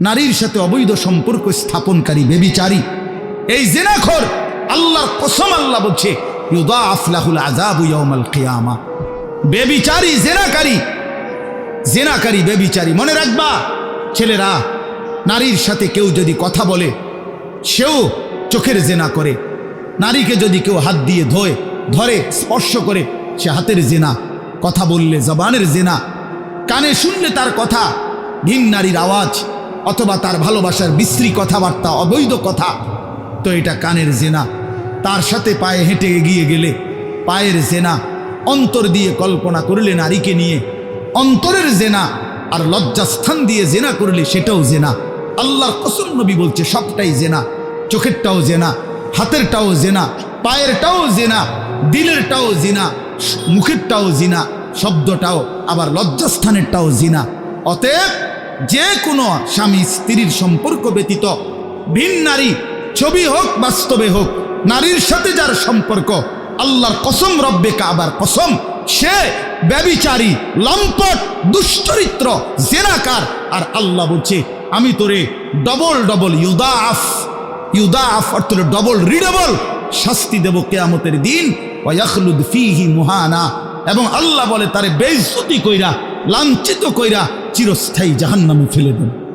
নারীর সাথে অবৈধ সম্পর্ক স্থাপনকারী বেবিচারী। এই জেনাখর আল্লাহর কসম আল্লাহ বলছে ইউদা আফলাহুল আজাবু ইয়াউমাল কিয়ামা। বেবিচারী, জেনাকারী জেনাকারী, বেবিচারী, মনে রাখবা, ছেলেরা, নারীর সাথে কেউ যদি কথা বলে, সেও চোখের জেনা করে। নারীকে যদি কেউ হাত দিয়ে ধোয়, ধরে, স্পর্শ করে, সে হাতের জেনা। কথা বললে জবানের জেনা। কানে শুনলে তার কথা, ভিন নারীর আওয়াজ। অথবা তার ভালোবাসার বিশ্রী কথাবার্তা, অবৈধ কথা। তো এটা কানের জেনা। তার সাথে পায়ে হেঁটে এগিয়ে গেলে পায়ের জেনা। অন্তর দিয়ে কল্পনা করলে নারীকে নিয়ে। অন্তরের জেনা আর লজ্জাস্থান দিয়ে জেনা করলে সেটাও জেনা। আল্লাহর কসম নবী বলছে, সবটাই জেনা। চোখেরটাও জেনা, হাতেরটাও জেনা, পায়েরটাও জেনা, দিলেরটাও জিনা, মুখেরটাও জিনা, শব্দটাও, আবার লজ্জাস্থানেরটাও জিনা। অতএব যে কোনো স্বামী স্ত্রীর সম্পর্ক ব্যতীত, ভিন নারী, ছবি হোক, বাস্তবে হোক, নারীর সাথে যার সম্পর্ক, আল্লাহর কসম, রব্বে কাবার কসম, সে ব্যবিচারী, লম্পট, দুশ্চরিত্র, জেনাকার। আর আল্লাহ বলছে, আমি তোরে ডবল ডবল ইউদা আফ ইউদা আফ অর্থ হলো ডবল রিডবল শাস্তি দেব কেয়ামতের দিন। ওয়াখলুদ ফিহি মুহানা। এবং আল্লাহ বলে, তারে বেইজ্জতি কইরা, লাঞ্ছিত কইরা চিরস্থায়ী জাহান্নামে ফেলে দেন।